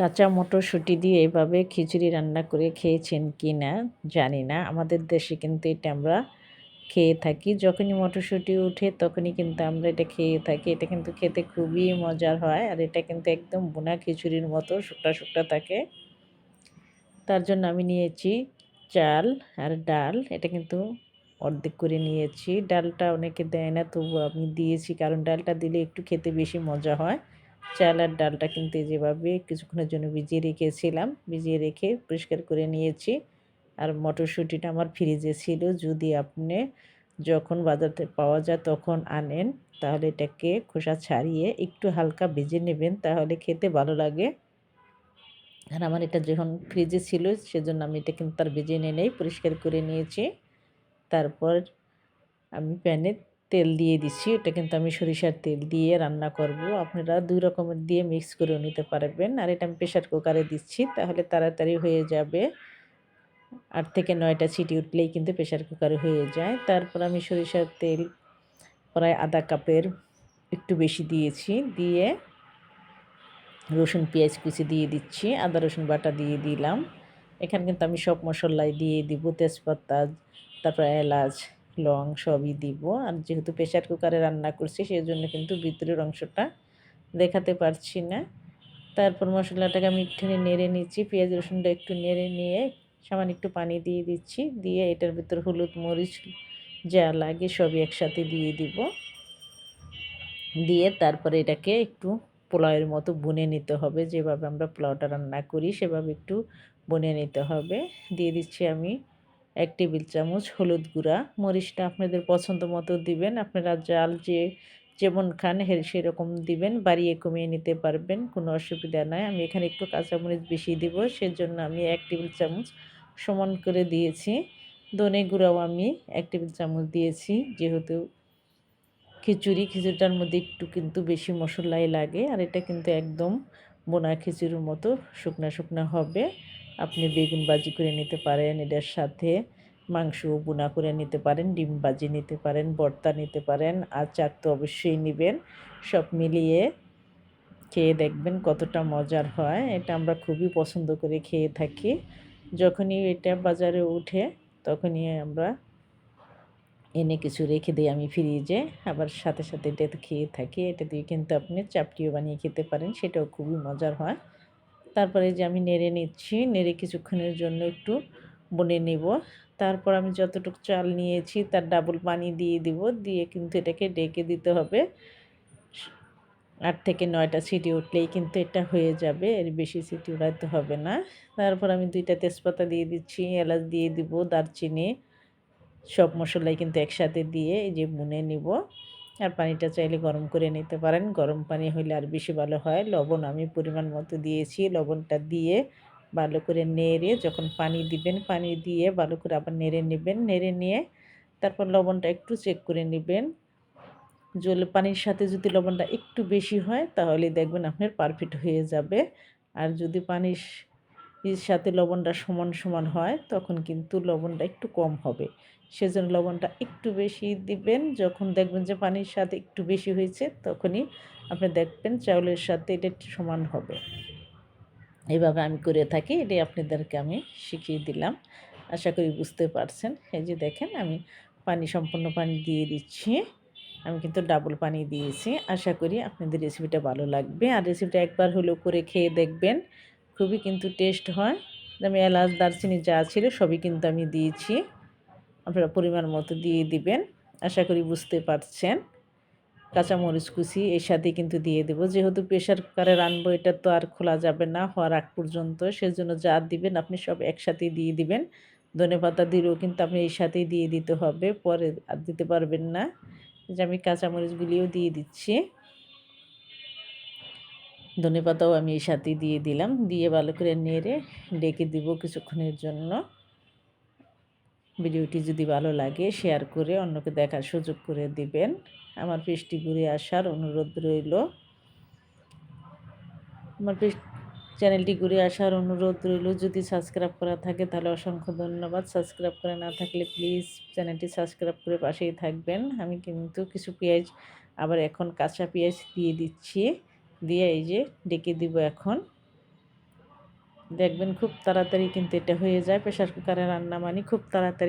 কাঁচা মটরশুঁটি দিয়ে এভাবে খিচুড়ি রান্না করে খেয়েছেন কি না জানি না। আমাদের দেশে কিন্তু এটা আমরা খেয়ে থাকি। যখনই মটরশুঁটি উঠে তখনই কিন্তু আমরা এটা খেয়ে থাকি। এটা কিন্তু খেতে খুবই মজার হয় আর এটা কিন্তু একদম বোনা খিচুড়ির মতো শুকটা শুকটা থাকে। তার জন্য আমি নিয়েছি চাল আর ডাল। এটা কিন্তু অর্ধেক করে নিয়েছি। ডালটা অনেকে দেয় না তবু আমি দিয়েছি। কারণ ডালটা দিলে একটু খেতে বেশি মজা হয়। চাল আর ডালটা কিন্তু যেভাবে কিছুক্ষণের জন্য ভিজিয়ে রেখেছিলাম, ভিজিয়ে রেখে পরিষ্কার করে নিয়েছি। আর মটরশুঁটিটা আমার ফ্রিজে ছিল, যদি আপনি যখন বাজারতে পাওয়া যায় তখন আনেন, তাহলে এটাকে খোসা ছাড়িয়ে একটু হালকা ভেজে নেবেন, তাহলে খেতে ভালো লাগে। আর আমার এটা যখন ফ্রিজে ছিল, সেজন্য আমি এটা কিন্তু তার ভেজে এনে নেই, পরিষ্কার করে নিয়েছি। তারপর আমি প্যানে তেল দিয়ে দিচ্ছি। এটা কিন্তু আমি সরিষার তেল দিয়ে রান্না করব। আপনারা দুই রকমের দিয়ে মিক্স করে নিতে পারবেন। আর এটা আমি প্রেশার কুকারে দিচ্ছি, তাহলে তাড়াতাড়ি হয়ে যাবে। আট থেকে নয়টা ছিটি উঠলেই কিন্তু প্রেশার কুকারে হয়ে যায়। তারপর আমি সরিষার তেল প্রায় আধা কাপের একটু বেশি দিয়েছি। দিয়ে রসুন, পেঁয়াজ কুচি দিয়ে দিচ্ছি। আদা, রসুন বাটা দিয়ে দিলাম। এখানে কিন্তু আমি সব মশলাই দিয়ে দিব। তেজপাতা, তারপর এলাচ লং সবই দিব। আর যেহেতু প্রেশার কুকারে রান্না করছি সেই জন্য কিন্তু ভিতরের অংশটা দেখাতে পারছি না। তারপর মশলাটাকে আমি একটু নেড়ে নিচ্ছি। পেঁয়াজ রসুনটা একটু নেড়ে নিয়ে সামান্য একটু পানি দিয়ে দিচ্ছি। দিয়ে এটার ভিতর হলুদ মরিচ যা লাগে সবই একসাথে দিয়ে দিব। দিয়ে তারপরে এটাকে একটু পোলাওয়ের মতো বুনে নিতে হবে। যেভাবে আমরা পোলাওটা রান্না করি, সেভাবে একটু বুনে নিতে হবে। দিয়ে দিচ্ছি আমি এক টেবিল চামচ হলুদ গুঁড়া। মরিচটা আপনাদের পছন্দ মতো দিবেন। আপনারা জাল যে যেমন খান সেরকম দিবেন। বাড়িয়ে কমিয়ে নিতে পারবেন, কোনো অসুবিধা নাই। আমি এখানে একটু কাঁচামরিচ বেশি দিব, সেজন্য আমি এক টেবিল চামচ সমান করে দিয়েছি। দনে গুঁড়াও আমি এক টেবিল চামচ দিয়েছি, যেহেতু খিচুড়ি, খিচুড়িটার মধ্যে একটু কিন্তু বেশি মশলাই লাগে, আর এটা কিন্তু একদম বোনা খিচুড়ির মতো শুকনা শুকনা হবে। আপনি বেগুন বাজি করে নিতে পারেন, এটার সাথে মাংস বোনা করে নিতে পারেন, ডিম বাজি নিতে পারেন, ভর্তা নিতে পারেন, আচার তো অবশ্যই নেবেন। সব মিলিয়ে খেয়ে দেখবেন কতটা মজার হয়, এটা আমরা খুবই পছন্দ করে খেয়ে থাকি। যখনই এটা বাজারে উঠে, তখনই আমরা এনে কিছু রেখে দিই আমি ফ্রিজে আবার সাথে সাথে এটা খেয়ে থাকি। এটা দিয়ে কিন্তু আপনি চাপটিও বানিয়ে খেতে পারেন, সেটাও খুবই মজার হয়। তারপরে যে আমি নেড়ে নিচ্ছি, নেড়ে কিছুক্ষণের জন্য একটু বনে নেব। তারপর আমি যতটুকু চাল নিয়েছি তার ডাবল পানি দিয়ে দিব, দিয়ে কিন্তু এটাকে ডেকে দিতে হবে। আট থেকে নয়টা সিটি উঠলেই কিন্তু এটা হয়ে যাবে, এর বেশি সিটি উড়াতে হবে না। তারপর আমি দুইটা তেজপাতা দিয়ে দিচ্ছি, এলাচ দিয়ে দিব, দারচিনি, সব মশলাই কিন্তু একসাথে দিয়ে এই যে বুনে নিব। আর পানিটা চাইলে গরম করে নিতে পারেন। গরম পানি হলে আর বেশি ভালো হয়। লবণ আমি পরিমাণ মতো দিয়েছি। লবণটা দিয়ে ভালো করে নেড়ে যখন পানি দিবেন, পানি দিয়ে ভালো করে আবার নেড়ে নেবেন। নেড়ে নিয়ে তারপর লবণটা একটু চেক করে নেবেন। জল পানির সাথে যদি লবণটা একটু বেশি হয় তাহলে দেখবেন আপনার পারফেক্ট হয়ে যাবে। আর যদি পানির সাথে লবণটা সমান সমান হয় তখন কিন্তু লবণটা একটু কম হবে। সেজন্য লবণটা একটু বেশি দিবেন। যখন দেখবেন যে পানির স্বাদ একটু বেশি হয়েছে, তখনই আপনি দেখবেন চাউলের সাথে এটা সমান হবে। এইভাবে আমি করে থাকি, এটাই আপনাদেরকে আমি শিখিয়ে দিলাম। আশা করি বুঝতে পারছেন। এই যে দেখেন, আমি পানি, সম্পূর্ণ পানি দিয়ে দিচ্ছি। আমি কিন্তু ডাবল পানি দিয়েছি। আশা করি আপনাদের রেসিপিটা ভালো লাগবে। আর রেসিপিটা একবার হলেও করে খেয়ে দেখবেন, খুবই কিন্তু টেস্ট হয়। আমি এলাচ, দারচিনি যা ছিল সবই কিন্তু আমি দিয়েছি। আপনারা পরিমাণ মতো দিয়ে দিবেন। আশা করি বুঝতে পারছেন। কাঁচামরিচ কুচি এর সাথে কিন্তু দিয়ে দেবো। যেহেতু প্রেশার কুকারে রানবো, এটা তো আর খোলা যাবে না, হওয়ার আগ পর্যন্ত। সেজন্য যা দিবেন আপনি সব একসাথেই দিয়ে দিবেন। ধনে পাতা দিলেও কিন্তু আপনি এর সাথেই দিয়ে দিতে হবে, পরে আর দিতে পারবেন না। যে আমি কাঁচামরিচগুলিও দিয়ে দিচ্ছি। ধনে পাতাও আমি এই সাথেই দিয়ে দিলাম। দিয়ে ভালো করে নেড়ে ডেকে দিব কিছুক্ষণের জন্য। ভিডিওটি যদি ভালো লাগে শেয়ার করে অন্যকে দেখার সুযোগ করে দিবেন। আমার পেজটি ঘুরে আসার অনুরোধ রইল। আমার চ্যানেলটি ঘুরে আসার অনুরোধ রইল। যদি সাবস্ক্রাইব করা থাকে, তাহলে অসংখ্য ধন্যবাদ। সাবস্ক্রাইব করা না থাকলে প্লিজ চ্যানেলটি সাবস্ক্রাইব করে পাশেই থাকবেন। আমি কিন্তু কিছু পেঁয়াজ আবার এখন কাঁচা পেঁয়াজ দিয়ে দিচ্ছি। দিয়ে এই যে ডেকে দিব এখন। দেখবেন খুব তাড়াতাড়ি কিন্তু এটা হয়ে যায়। প্রেশার কুকারে রান্না মানে খুব তাড়াতাড়ি